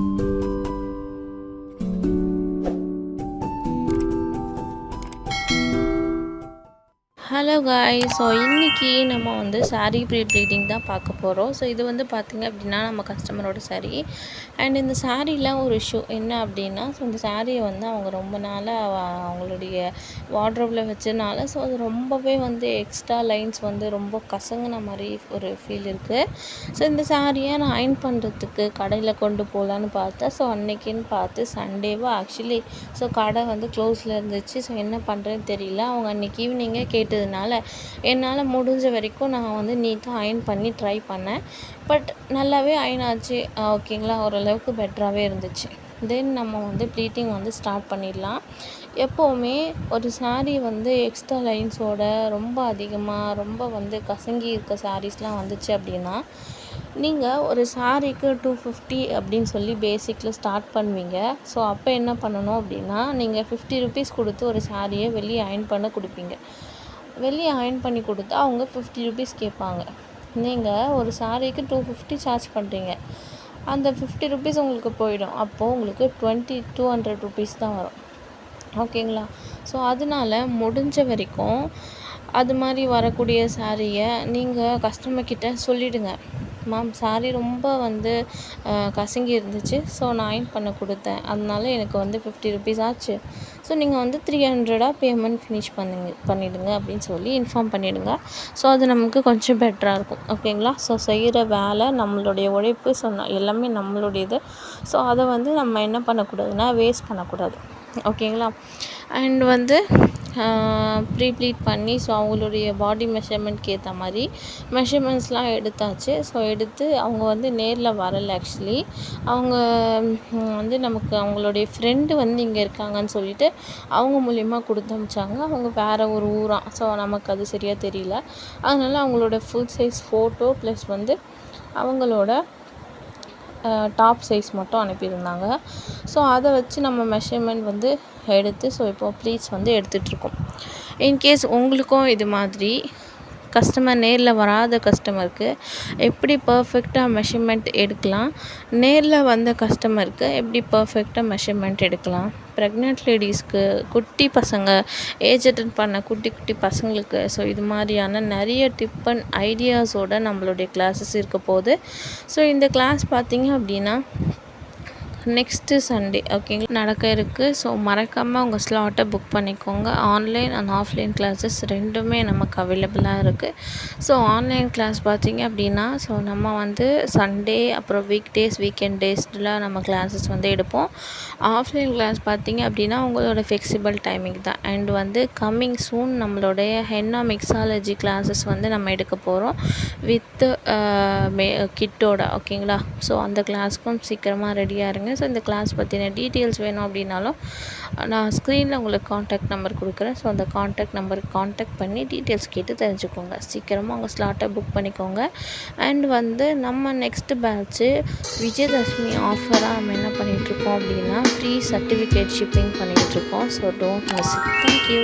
Thank you. Hello guys so இன்றைக்கி நம்ம வந்து சாரீ ப்ரீ ப்ளீட்டிங் தான் பார்க்க போகிறோம் ஸோ இது வந்து பார்த்திங்க அப்படின்னா நம்ம கஸ்டமரோட சாரீ அண்ட் இந்த சாரீலாம் ஒரு ஷூ என்ன அப்படின்னா ஸோ இந்த சாரியை வந்து அவங்க ரொம்ப நாளாக அவங்களுடைய வார்ட்ரோப்பில் வச்சனால ஸோ அது ரொம்பவே வந்து எக்ஸ்ட்ரா லைன்ஸ் வந்து ரொம்ப கசங்கின மாதிரி ஒரு ஃபீல் இருக்குது ஸோ இந்த சாரியை நான் அயன் பண்ணுறதுக்கு கடையில் கொண்டு போகலான்னு பார்த்தேன் ஸோ அன்னைக்குன்னு பார்த்து சண்டேவா ஆக்சுவலி ஸோ கடை வந்து க்ளோஸில் இருந்துச்சு. ஸோ என்ன பண்ணுறதுன்னு தெரியல. அவங்க அன்றைக்கி ஈவினிங்கே கேட்டதுனால என்னால் முடிஞ்ச வரைக்கும் நான் வந்து நீட்டாக அயன் பண்ணி ட்ரை பண்ணேன். பட் நல்லாவே அயன் ஆச்சு. ஓகேங்களா ஓரளவுக்கு பெட்டராகவே இருந்துச்சு. தென் நம்ம வந்து ப்ளீட்டிங் வந்து ஸ்டார்ட் பண்ணிடலாம். எப்போவுமே ஒரு சாரீ வந்து எக்ஸ்ட்ரா லைன்ஸோட ரொம்ப அதிகமாக ரொம்ப வந்து கசங்கி இருக்க சாரீஸ்லாம் வந்துச்சு அப்படின்னா நீங்கள் ஒரு சாரீக்கு டூ ஃபிஃப்டி அப்படின்னு சொல்லி பேசிக்கில் ஸ்டார்ட் பண்ணுவீங்க. ஸோ அப்போ என்ன பண்ணணும் அப்படின்னா நீங்கள் ஃபிஃப்டி ருபீஸ் கொடுத்து ஒரு சாரியை வெளியே அயன் பண்ண கொடுப்பீங்க. வெளியே அயன் பண்ணி கொடுத்தா அவங்க ஃபிஃப்டி ருபீஸ் கேட்பாங்க. நீங்கள் ஒரு சாரீக்கு டூ ஃபிஃப்டி சார்ஜ் பண்ணுறீங்க அந்த ஃபிஃப்டி ருபீஸ் உங்களுக்கு போயிடும். அப்போது உங்களுக்கு டுவெண்ட்டி டூ ஹண்ட்ரட் ருபீஸ் தான் வரும். ஓகேங்களா ஸோ அதனால முடிஞ்ச வரைக்கும் அது மாதிரி வரக்கூடிய சாரியை நீங்கள் கஸ்டமர்கிட்ட சொல்லிவிடுங்க மேம் சாரி ரொம்ப வந்து கசங்கி இருந்துச்சு. ஸோ நான் அயன் பண்ண கொடுத்தேன். அதனால எனக்கு வந்து ஃபிஃப்டி ருபீஸ் ஆச்சு. ஸோ நீங்கள் வந்து த்ரீ ஹண்ட்ரடாக பேமெண்ட் ஃபினிஷ் பண்ணுங்க பண்ணிவிடுங்க அப்படின்னு சொல்லி இன்ஃபார்ம் பண்ணிவிடுங்க ஸோ அது நமக்கு கொஞ்சம் பெட்டராக இருக்கும். ஓகேங்களா ஸோ செய்கிற வேலை நம்மளுடைய உழைப்பு ஸோ எல்லாமே நம்மளுடையது. ஸோ அதை வந்து நம்ம என்ன பண்ணக்கூடாதுன்னா வேஸ்ட் பண்ணக்கூடாது. ஓகேங்களா அண்ட் வந்து ப்ரீ ப்ளீட் பண்ணி ஸோ அவங்களுடைய பாடி மெஷர்மெண்ட்க்கு ஏற்ற மாதிரி மெஷர்மெண்ட்ஸ்லாம் எடுத்தாச்சு. ஸோ எடுத்து அவங்க வந்து நேரில் வரலை ஆக்சுவலி அவங்க வந்து நமக்கு அவங்களுடைய ஃப்ரெண்டு வந்து இங்கே இருக்காங்கன்னு சொல்லிட்டு அவங்க மூலிமா கொடுத்து அனுப்பிச்சாங்க அவங்க வேறு ஒரு ஊராக ஸோ நமக்கு அது சரியாக தெரியல. அதனால் அவங்களோட ஃபுல் சைஸ் ஃபோட்டோ ப்ளஸ் வந்து அவங்களோட டாப் சைஸ் மட்டும் அனுப்பியிருந்தாங்க. ஸோ அதை வச்சு நம்ம மெஷர்மெண்ட் வந்து எடுத்து ஸோ இப்போது ப்ளீட்ஸ் வந்து எடுத்துகிட்ருக்கோம் இன்கேஸ் உங்களுக்கும் இது மாதிரி கஸ்டமர் நேரில் வராத கஸ்டமருக்கு எப்படி பர்ஃபெக்டாக மெஷர்மெண்ட் எடுக்கலாம்? நேரில் வந்த கஸ்டமருக்கு எப்படி பர்ஃபெக்டாக மெஷர்மெண்ட் எடுக்கலாம்? ப்ரெக்னென்ட் லேடிஸ்க்கு குட்டி பசங்க ஏஜ் அட்டன் பண்ண குட்டி குட்டி பசங்களுக்கு ஸோ இது மாதிரியான நிறைய டிப் அண்ட் ஐடியாஸோட நம்மளுடைய கிளாஸஸ் இருக்க போகுது. ஸோ இந்த கிளாஸ் பார்த்திங்க அப்படின்னா நெக்ஸ்ட்டு சண்டே ஓகேங்களா நடக்க இருக்குது ஸோ மறக்காமல் உங்கள் ஸ்லாட்டை புக் பண்ணிக்கோங்க. ஆன்லைன் அண்ட் ஆஃப்லைன் கிளாஸஸ் ரெண்டுமே நமக்கு அவைலபிளாக இருக்குது ஸோ ஆன்லைன் கிளாஸ் பார்த்தீங்க அப்படின்னா ஸோ நம்ம வந்து சண்டே அப்புறம் வீக் டேஸ் வீக்கெண்ட் டேஸில் நம்ம கிளாஸஸ் வந்து எடுப்போம். ஆஃப்லைன் கிளாஸ் பார்த்தீங்க அப்படின்னா உங்களோட ஃப்ளெக்சிபிள் டைமிங் தான். அண்ட் வந்து கம்மிங் சூன் நம்மளுடைய ஹென்னா மிக்ஸாலஜி கிளாஸஸ் வந்து நம்ம எடுக்க போகிறோம் வித்து மே கிட்டோட ஓகேங்களா ஸோ அந்த கிளாஸ்க்கும் சீக்கிரமாக ரெடியாக இருங்க. ஸோ இந்த கிளாஸ் பற்றின டீட்டெயில்ஸ் வேணும் அப்படின்னாலும் நான் ஸ்க்ரீனில் உங்களுக்கு காண்டாக்ட் நம்பர் கொடுக்குறேன். ஸோ அந்த காண்டாக்ட் நம்பருக்கு காண்டாக்ட் பண்ணி டீட்டெயில்ஸ் கேட்டு தெரிஞ்சுக்கோங்க. சீக்கிரமாக உங்கள் ஸ்லாட்டை புக் பண்ணிக்கோங்க. அண்ட் வந்து நம்ம நெக்ஸ்ட் பேட்ச்சு விஜயதசமி ஆஃபராக நம்ம என்ன பண்ணிகிட்ருக்கோம் அப்படின்னா ஃப்ரீ சர்டிஃபிகேட் ஷிப்பிங் பண்ணிகிட்ருக்கோம் so don't miss it thank you